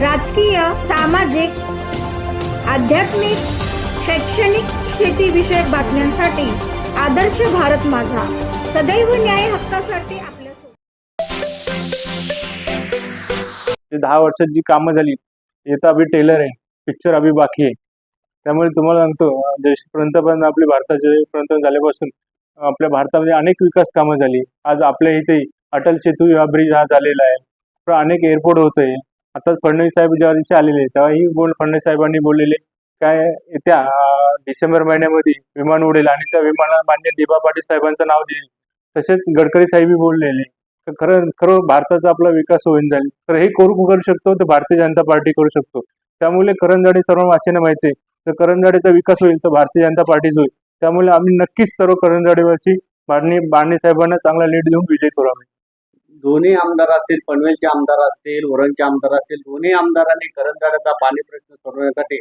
राजकीय सामाजिक आध्यात्मिक शैक्षणिक शेतीविषयक बातम्यांसाठी आदर्श भारत माझा. सदैव न्याय हक्कासाठी आपल्या दहा वर्षात जी कामं झाली येता अभि टेलर आहे पिक्चर अभि बाकी आहे. त्यामुळे तुम्हाला सांगतो देश पंतप्रधान आपले भारताचे पंतप्रधान झाल्यापासून आपल्या भारतामध्ये अनेक विकास कामं झाली. आज आपल्या इथे अटल सेतू हा ब्रिज हा झालेला आहे. अनेक एअरपोर्ट होत आहे आता फडणवीस साहेब ज्या दिवशी आलेले तेव्हाही बोल फडणवीस साहेबांनी बोललेले काय येत्या डिसेंबर महिन्यामध्ये विमान उडेल आणि त्या विमानात मान्य दिबा पाटील साहेबांचं नाव देईल. तसेच गडकरी साहेबही बोललेले तर खरं खरं भारताचा आपला विकास होईल जाईल. तर हे करू करू शकतो तर भारतीय जनता पार्टी करू शकतो. त्यामुळे करंजाडे सर्व वाचीनं माहिती आहे. तर करंजाडेचा विकास होईल तर भारतीय जनता पार्टीच होईल. त्यामुळे आम्ही नक्कीच सर्व करंजाडेवरची बाणी बाणी साहेबांना चांगला लीड देऊन विजय करू आम्ही. दोन्ही आमदार असतील पनवेलचे आमदार असतील वरणचे आमदार असतील दोन्ही आमदारांनी करंजाड्याचा पाणी प्रश्न सोडवण्यासाठी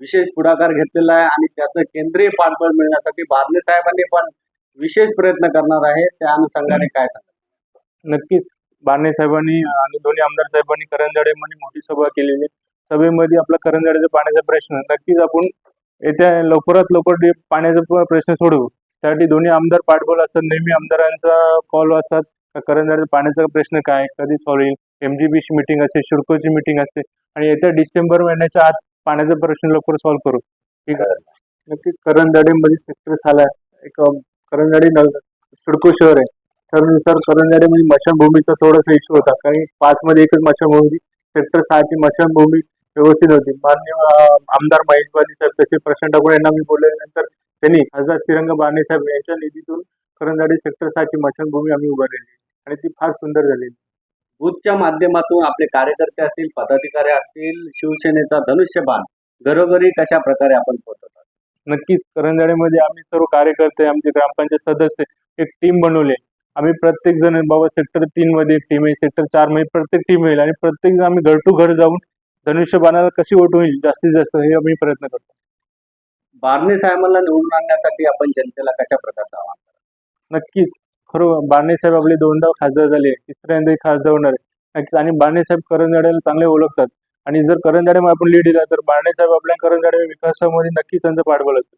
विशेष पुढाकार घेतलेला आहे आणि त्याचं केंद्रीय पाठबळ मिळण्यासाठी बारणे साहेबांनी पण विशेष प्रयत्न करणार आहे. त्या अनुषंगाने काय सांगा नक्कीच. बारणे साहेबांनी आणि दोन्ही आमदार साहेबांनी करंजाडेमध्ये म्हणजे मोठी सभा केलेली. आहे. सभेमध्ये आपला करंजाड्याचा पाण्याचा प्रश्न. नक्कीच आपण येत्या लवकरात लवकर पाण्याचा प्रश्न सोडवू त्यासाठी दोन्ही आमदार पाठबळ असतात नेहमी आमदारांचा कॉल असतात. का करंजाड्याचा पाण्याचा प्रश्न काय? कधी सॉल्व होईल? एम जी बीची मिटिंग असते शिडकोची मिटिंग असते आणि येत्या डिसेंबर महिन्याच्या आत पाण्याचा प्रश्न लवकर सॉल्व्ह करू. ठीक आहे? नक्की करंजाडेमध्ये सेक्टर झाला एक करंजाडे करंजाडी सिडको शहर आहे. त्यानुसार करंजाडेमध्ये मशानभूमीचा थोडासा इश्यू होता. कारण पाच मध्ये एकच मशानभूमी सेक्टर सहाची मशानभूमी व्यवस्थित होती मान्य आमदार महेश बाजी साहेब तसे प्रशांत ठाकूर यांना मी बोलल्यानंतर त्यांनी खासदार श्रीरंग बाणे साहेब यांच्या निधीतून करंजाडी सेक्टर सहाची स्मशानभूमी आम्ही उभारलेली आणि ती फार सुंदर झालेली बूथच्या माध्यमातून आपले कार्यकर्ते असतील पदाधिकारी असतील शिवसेनेचा धनुष्यबाण घरोघरी कशा प्रकारे आपण पोहोचवतात? नक्कीच. करंजाडेमध्ये आम्ही सर्व कार्यकर्ते आमचे ग्रामपंचायत सदस्य एक टीम बनवली आम्ही प्रत्येक जण बाबा सेक्टर तीन मध्ये एक टीम आहे. सेक्टर चारमध्ये प्रत्येक टीम येईल. आणि प्रत्येक जण आम्ही घर टू घर जाऊन धनुष्यबाणाला कशी वोट होईल जास्तीत जास्त हे आम्ही प्रयत्न करतो. बारणे साहेबांना निवडून आणण्यासाठी आपण जनतेला कशा प्रकारचं आव्हान? नक्कीच. खरं बाणेसाहेब आपले दोनदा खासदार झाले तिसऱ्यांदा खासदार होणार आहे. नक्कीच. आणि बाणेसाहेब करंजाड्याला चांगले ओळखतात. आणि जर करंजाड्यामध्ये आपण लीड दिला तर बाणेसाहेब आपल्या करंजाड्या विकासामध्ये नक्कीच त्यांचं पाठबळ असेल